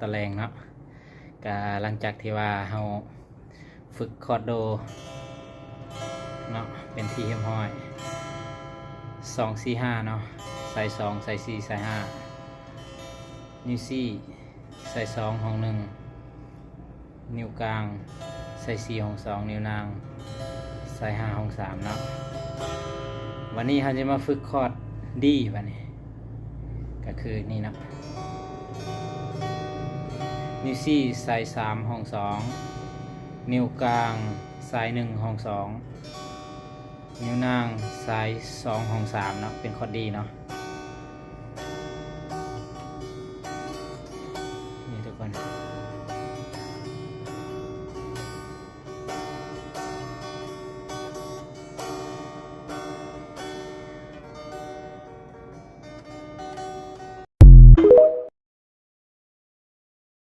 ตะแลงเนาะก็หลังจากที่ว่าเฮาฝึกคอร์ดโดเนาะเป็นที่เรียบร้อยสองสี่ห้าเนาะใส่สองใส่สี่ใส่ห้านิ้วสี่ใส่สองห้องหนึ่งนิ้วกลาง ใส่สี่ห้องสองนิ้วนาง ใส่ห้าห้องสามเนาะวันนี้เราจะมาฝึกคอร์ดดีวันนี้ ก็คือนี่เนาะ นิ้วสี่ใส่สามห้องสองนิ้วกลางใส่หนึ่งห้องสองนิ้วนางใส่สองห้องสามเนาะเป็นคอดีเนาะ